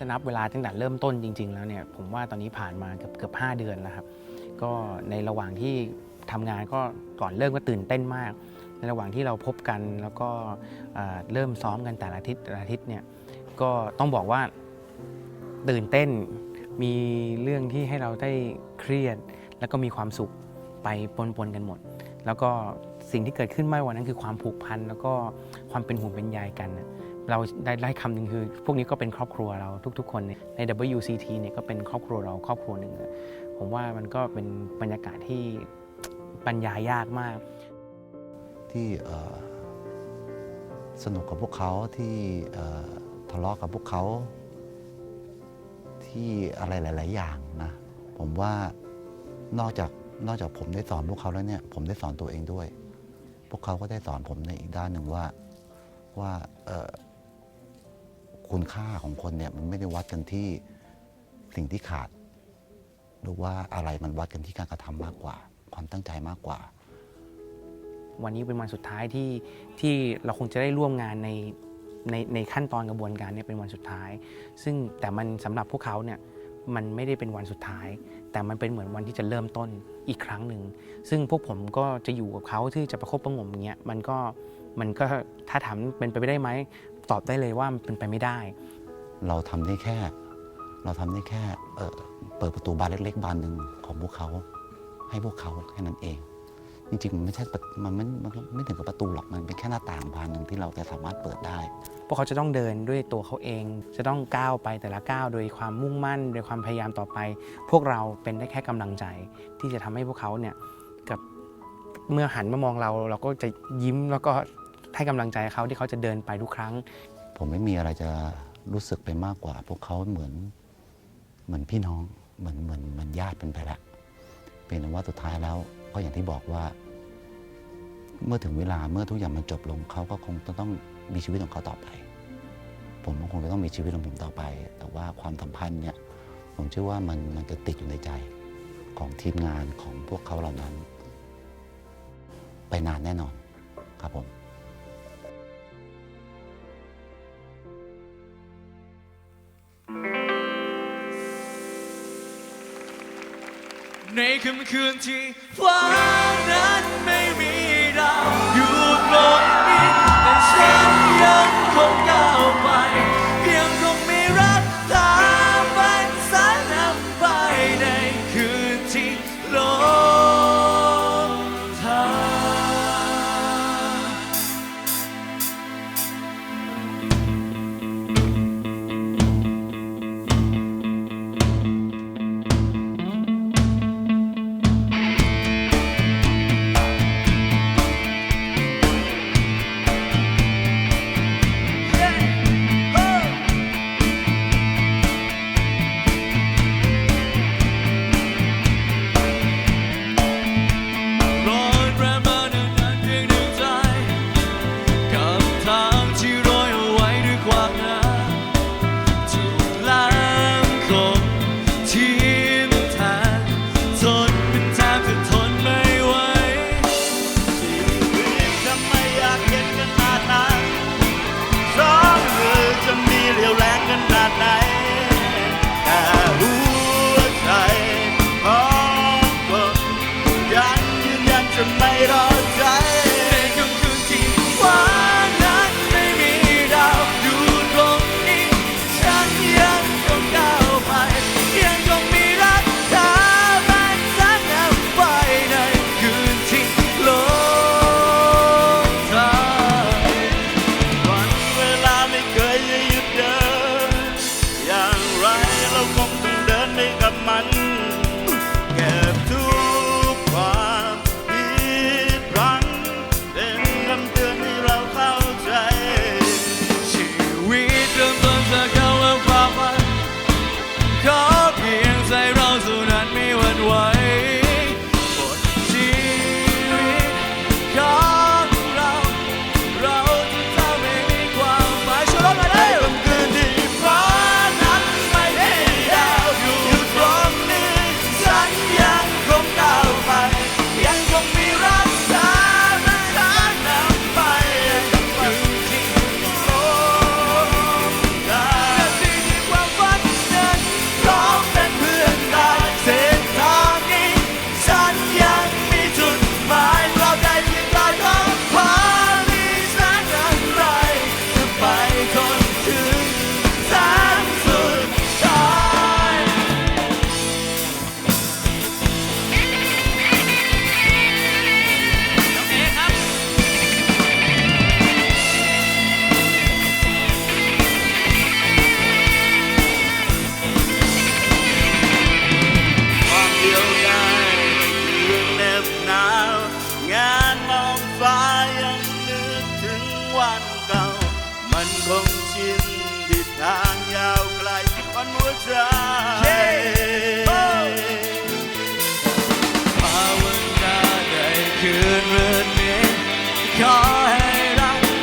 จะนับเวลาตั้งแต่เริ่มต้นจริง ๆ แล้วเนี่ยผมว่าตอนนี้ผ่านมาเกือบเกือบ5เดือนแล้วครับก็ในระหว่างที่ทำงานก็ก่อนเริ่มก็ตื่นเต้นมาก ในระหว่างที่เราพบกันแล้วก็เริ่มซ้อมกันแต่ละอาทิตย์ละอาทิตย์เนี่ยก็ต้องบอกว่าตื่นเต้นมีเรื่องที่ให้เราได้เครียด แล้วก็มีความสุขไปปนๆกันหมด แล้วก็สิ่งที่เกิดขึ้นไม่วันนั้นคือความผูกพันแล้วก็ความเป็นห่วงเป็นใยกันนะ เราได้ได้คำหนึ่งคือ พวกนี้ก็เป็นครอบครัวเราทุกๆ คนใน WCT เนี่ยก็เป็นครอบครัวเราครอบครัวหนึ่งผมว่ามันก็เป็นบรรยากาศที่บรรยายากมาก ที่สนุกกับพวกเขาที่ทะเลาะกับพวกเขาที่อะไรหลาย ๆ อย่างนะผมว่านอกจากนอกจากผมได้สอนพวกเขาแล้วเนี่ย ผมได้สอนตัวเองด้วย พวกเขาก็ได้สอนผมในอีกด้านหนึ่งว่าว่า คุณค่าของคนเนี่ยมันไม่ได้วัดกันที่สิ่งที่ขาด หรือว่าอะไรมันวัดกันที่การกระทำมากกว่า ความตั้งใจมากกว่า วันนี้เป็นวันสุดท้ายที่ที่เราคงจะได้ร่วมงานในในในขั้นตอนกระบวนการเนี่ยเป็นวันสุดท้าย ซึ่งแต่มันสำหรับพวกเขาเนี่ยมันไม่ได้เป็นวันสุดท้าย แต่มันเป็นเหมือนวันที่จะเริ่มต้นอีกครั้งหนึ่ง ซึ่งพวกผมก็จะอยู่กับเขาที่จะประคบประงมอย่างเงี้ยมันก็มันก็ถ้าถามเป็นไปไม่ได้ไหม ตอบได้เลยว่ามันเป็นไปไม่ได้ เราทำได้แค่ เราทำได้แค่เอ่อเปิดประตูบานเล็ก ๆ บานหนึ่งของพวกเขา ให้พวกเขาแค่นั้นเอง จริงๆมันไม่ใช่ประมันไม่มันไม่ถึงกับประตูหรอกมันเป็นแค่หน้าต่างบานหนึ่งที่เราจะสามารถเปิดได้ พวกเขาจะต้องเดินด้วยตัวเขาเอง จะต้องก้าวไปแต่ละก้าวโดยความมุ่งมั่นโดยความพยายามต่อไป พวกเราเป็นได้แค่กำลังใจ ที่จะทำให้พวกเขาเนี่ยกับเมื่อหันมามองเราเราก็จะยิ้มแล้วก็ ให้กำลังใจเขาที่เขาจะเดินไปทุกครั้ง ผมไม่มีอะไรจะรู้สึกไปมากกว่า พวกเขาเหมือนเหมือนพี่น้องเหมือนเหมือนเหมือนญาติเป็นไปละเป็นว่าสุดท้ายแล้วก็อย่างที่บอกว่า เมื่อถึงเวลาเมื่อทุกอย่างมันจบลงเขาก็คงต้องมีชีวิตของเขาต่อไป ผมก็คงจะต้องมีชีวิตของผมต่อไป แต่ว่าความสัมพันธ์เนี่ยผมเชื่อว่ามันมันจะติดอยู่ในใจของทีมงานของพวกเขาเหล่านั้น ไปนานแน่นอนครับผม ในค่ำคืนที่ฟ้านั้นไม่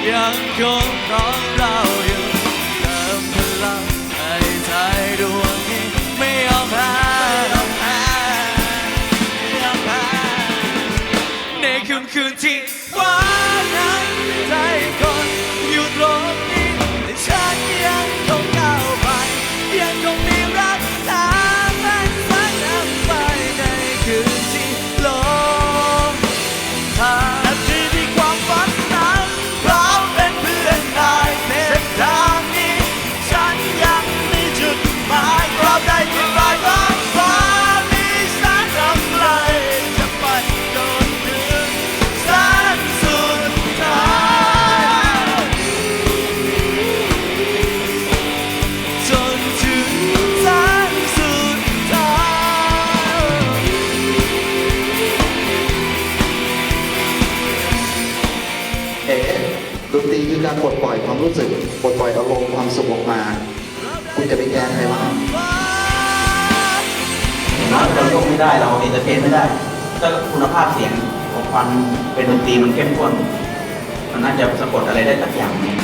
两种狂浪 ความสุบออกมา คุณจะไปแก้ใครวะน้เราจะยกไม่ได้เราเอเตอเทนไม่ได้ก็คุณภาพเสียงของควันเป็นดนตรีมันเข้มข้นมันน่าจะสะกดอะไรได้สักอย่างนึง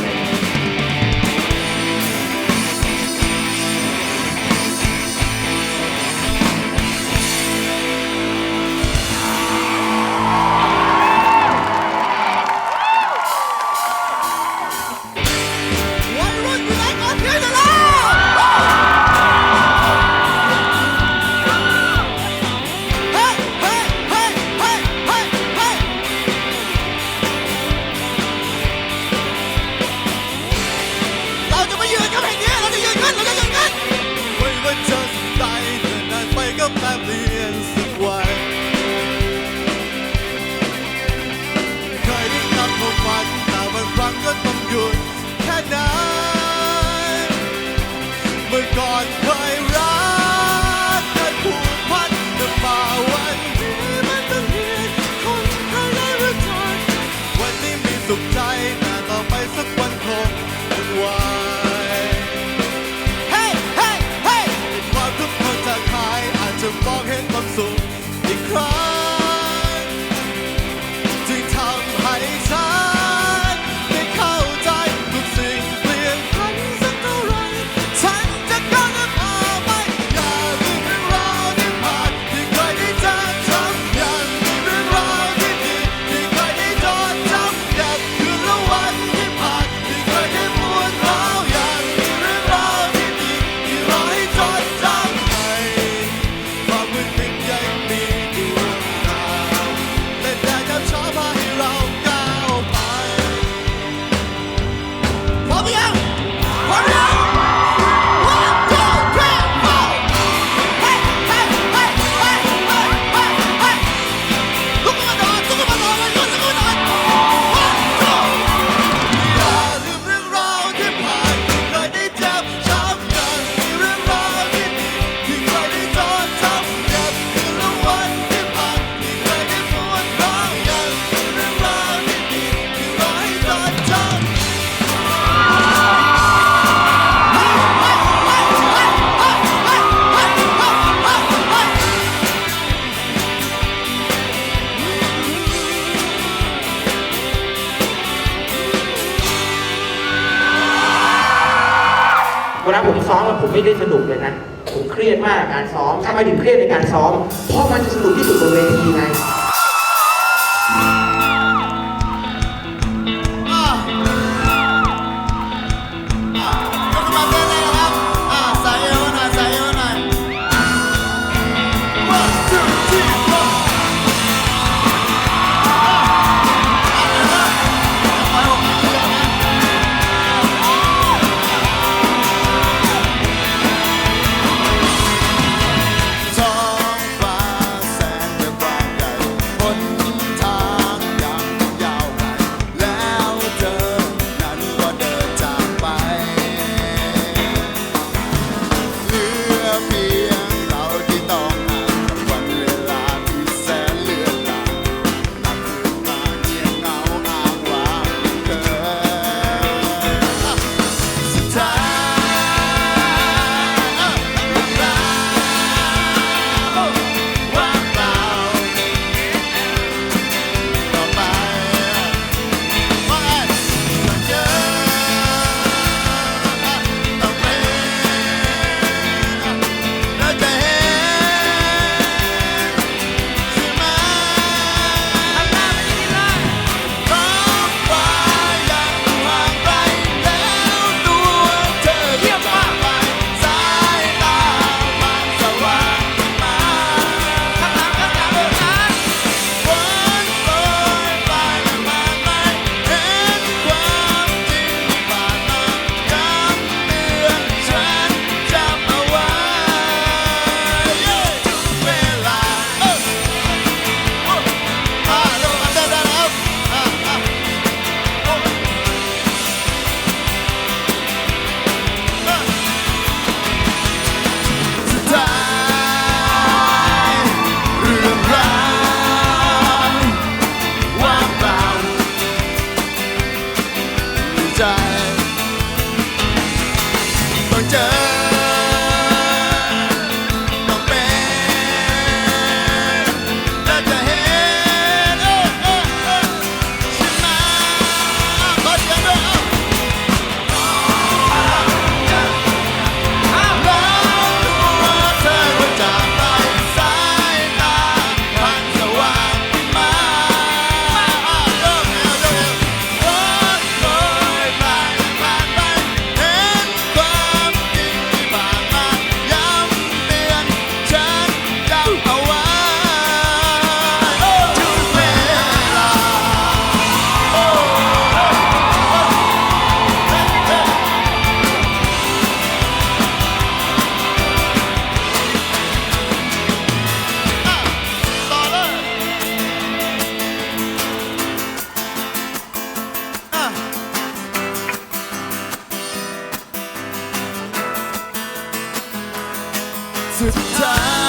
to die.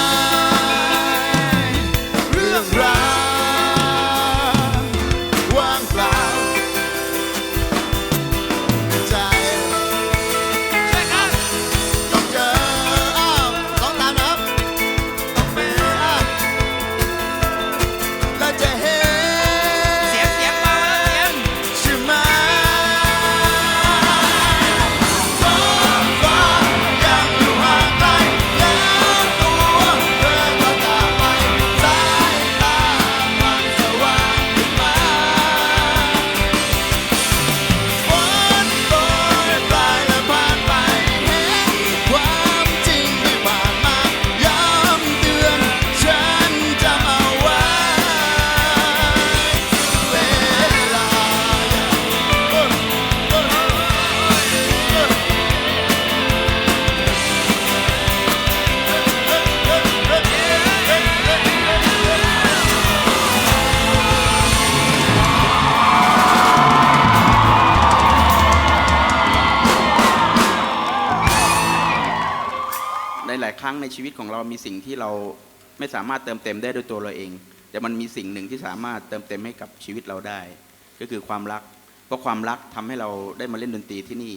ในชีวิตของเรามีสิ่งที่เราไม่สามารถเติมเต็มได้ด้วยตัวเราเอง แต่มันมีสิ่งหนึ่งที่สามารถเติมเต็มให้กับชีวิตเราได้ ก็คือความรัก เพราะความรักทำให้เราได้มาเล่นดนตรีที่นี่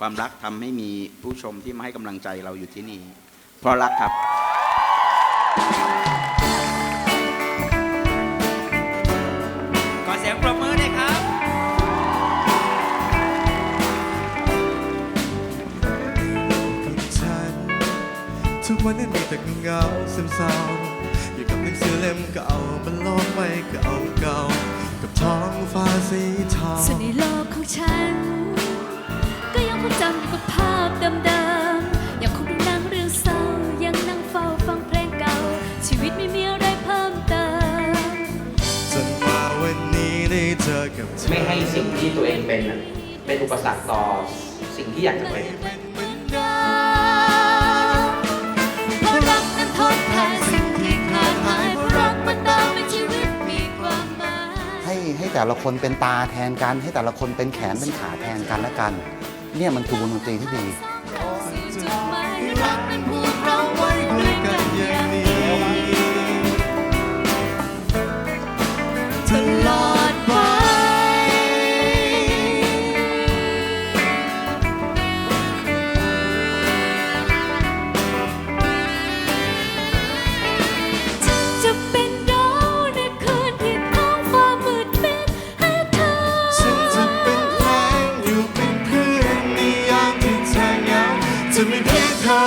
ความรักทำให้มีผู้ชมที่มาให้กำลังใจเราอยู่ที่นี่ เพราะรักครับ วันนั้นมีแต่เงาซึมเศร้าอยู่กับหนังสือเล่มเก่าบนโลกใบเก่าเก่าๆกับท้องฟ้าสีทองส่วนในโลกของฉัน ก็ยังคงจำอยู่กับภาพเดิมๆยังคงดูหนังเรื่องเศร้ายังนั่งเฝ้าฟังเพลงเก่า ชีวิตไม่มีอะไรเพิ่มเติมจนมาวันนี้ได้เจอกับเธอไม่ให้สิ่งที่ตัวเองเป็นน่ะเป็นอุปสรรคต่อสิ่งที่อยากจะเป็น ให้แต่ละคนเป็นตาแทนกัน ให้แต่ละคนเป็นแขนเป็นขาแทนกันและกัน เนี่ยมันคือวงดนตรีที่ดี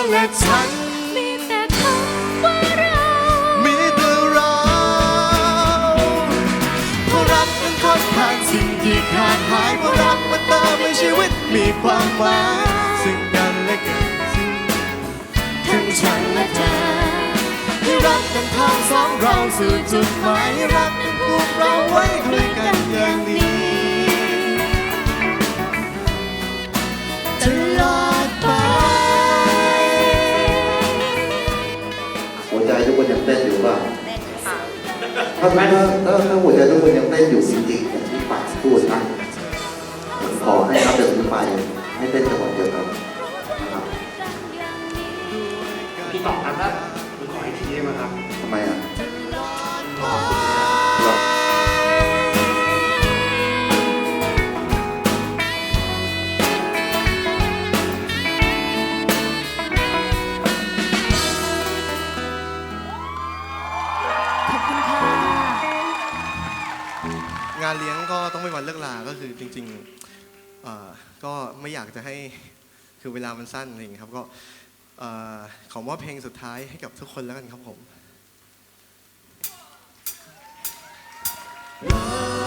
และฉัน มีแต่คำว่าเรา มีแต่เราเพราะรักนั้นทดแทนสิ่งที่ขาดหายเพราะรักมาเติมให้ชีวิตมีความหมายซึ่งกันและกันทั้งฉันและเธอให้รักกันทางสองเราสู่จุดหมายให้รักนั้นผูกเราไว้ด้วยกันอย่างนี้ ใจทุกคนยังเต้นอยู่เปล่าถ้าถ้าถ้าถ้าหัวใจทุกคนยังเต้นอยู่จริงๆอย่างที่ปากพูดนะผมขอให้นับจากนี้ไปให้เต้นจังหวะเดียวกันนะครับพี่ตอบครับว่าผมขออีกทีได้ไหมครับ วันเลิกลาก็คือจริงๆก็ไม่อยากจะให้คือเวลามันสั้นอะไรอย่างเงี้ยครับก็ขอมอบเพลงสุดท้ายให้กับทุกคนแล้วกันครับผมเ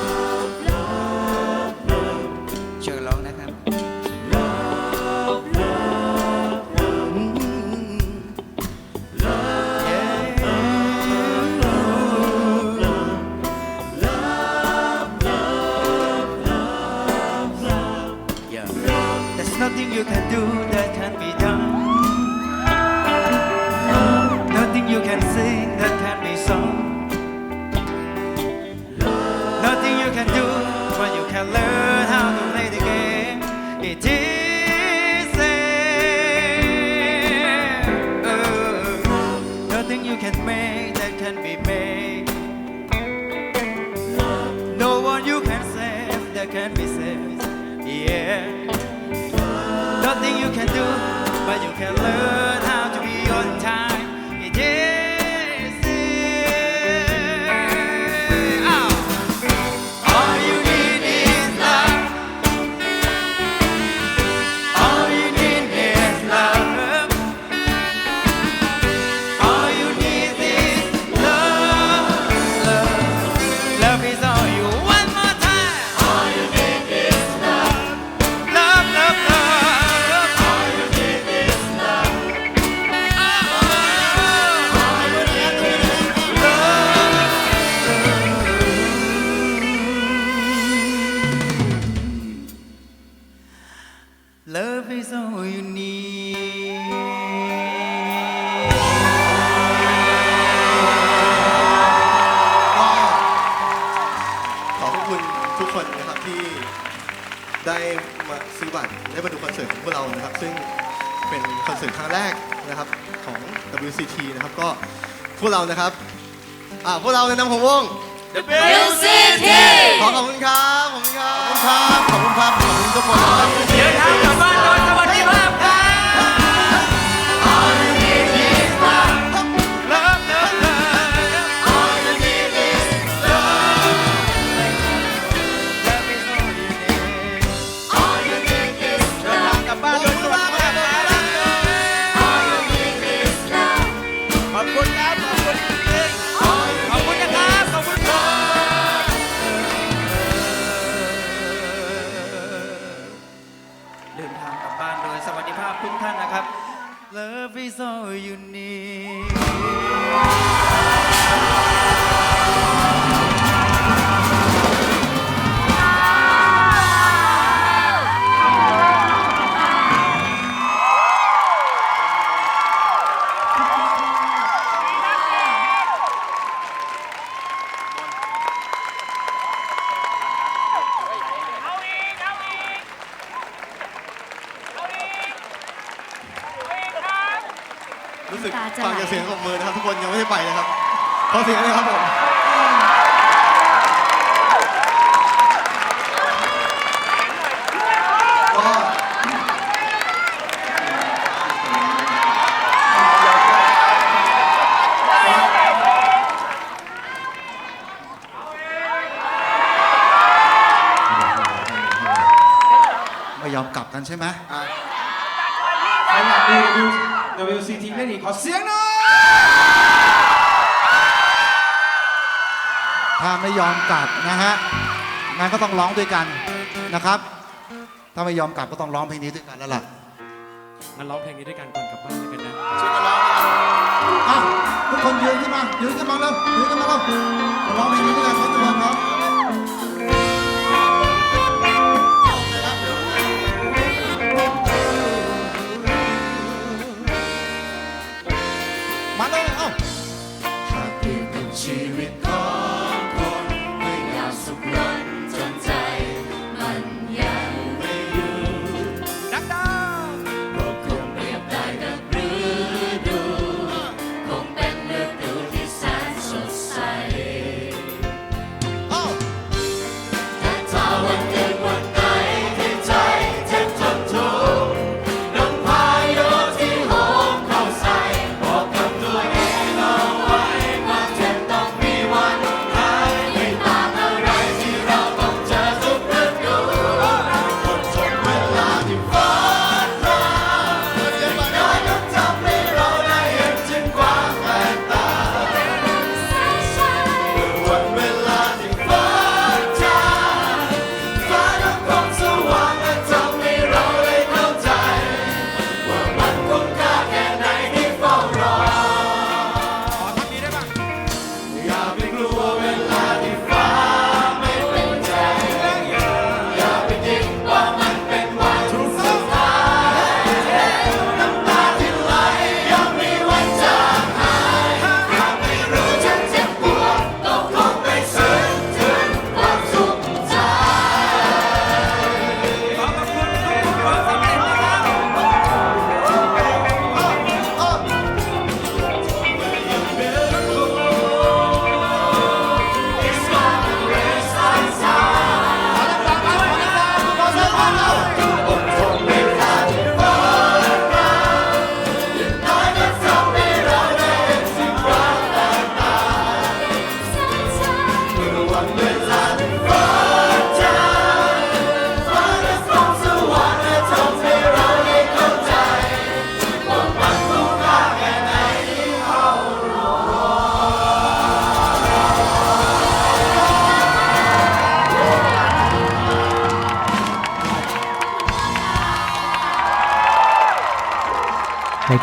นะครับ อ่าพวกเราในนามของวง WCT ขอขอบคุณครับ ขอบคุณครับ ขอบคุณครับ ขอบคุณครับ ขอบคุณทุกคนนะครับ เดินทางกลับบ้าน Love is all you need ยอมกลับกันใช่ไหมอะใครอยากดู WCT เล่นอีกขอเสียงหน่อยถ้าไม่ยอมกลับนะฮะงั้นก็ต้องร้องด้วยกันนะครับ ถ้าไม่ยอมกลับก็ต้องร้องเพลงนี้ด้วยกันแล้วล่ะมันร้องเพลงนี้ด้วยกันก่อนกลับบ้านแล้วกันนะอะทุกคนยืนขึ้นมายืนขึ้นมาแล้วยืนขึ้นมาแล้วร้องเพลงนี้ด้วยกันครับทุกคนครับ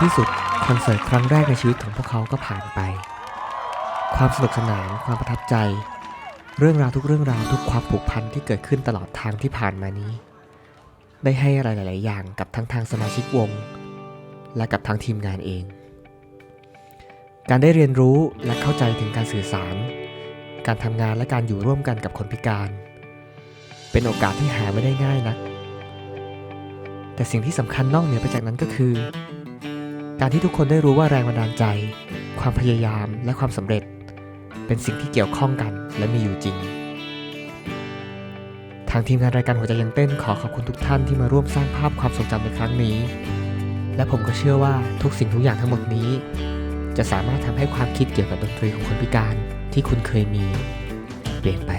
ที่สุด คอนเสิร์ตครั้งแรกในชีวิตของพวกเขาก็ผ่านไป ความสนุกสนาน ความประทับใจ เรื่องราวทุกเรื่องราวทุกความผูกพันที่เกิดขึ้นตลอดทางที่ผ่านมานี้ ได้ให้อะไรหลาย ๆ อย่างกับทั้งทางสมาชิกวง และกับทางทีมงานเอง การได้เรียนรู้และเข้าใจถึงการสื่อสาร การทำงานและการอยู่ร่วมกันกับคนพิการ เป็นโอกาสที่หาไม่ได้ง่ายนักแต่สิ่งที่สำคัญนอกเหนือไปจากนั้นก็คือ การที่ทุกคนได้รู้ว่าแรงบันดาลใจ ความพยายามและความสำเร็จ เป็นสิ่งที่เกี่ยวข้องกันและมีอยู่จริง ทางทีมงานรายการหัวใจยังเต้นขอขอบคุณทุกท่านที่มาร่วมสร้างภาพความทรงจำในครั้งนี้ และผมก็เชื่อว่าทุกสิ่งทุกอย่างทั้งหมดนี้ จะสามารถทำให้ความคิดเกี่ยวกับดนตรีของคนพิการที่คุณเคยมี เปลี่ยนไป